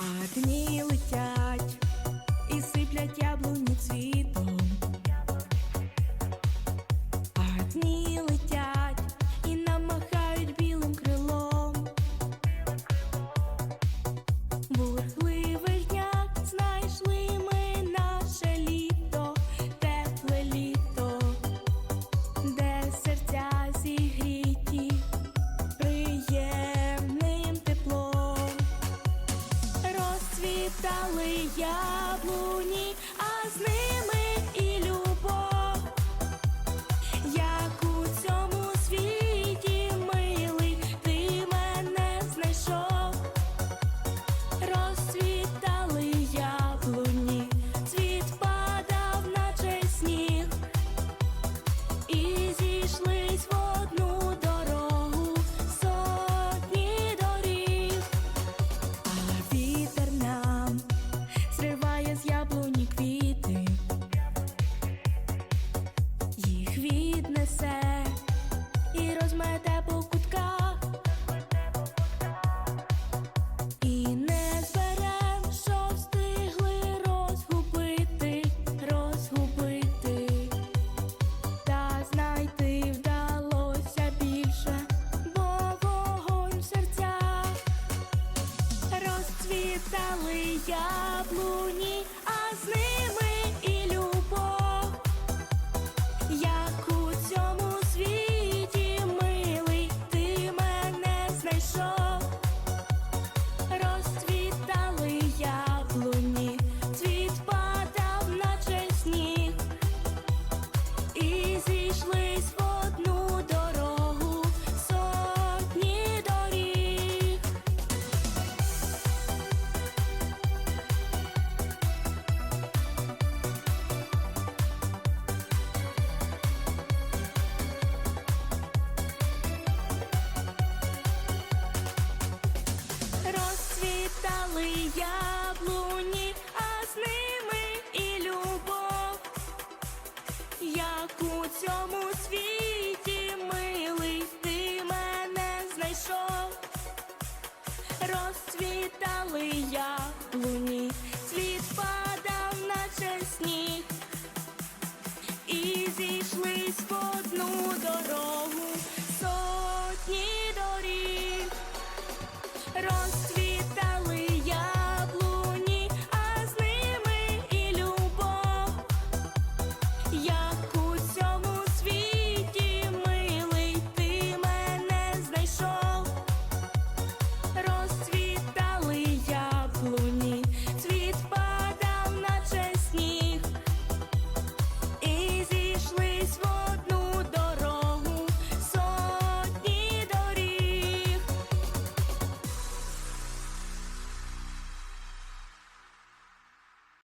а дні летять і сиплять яблуні цвітом. Яблуні, а з і по кутках. І не зберем, що встигли розгубити, розгубити, та знайти вдалося більше, бо вогонь розцвітали яблуні,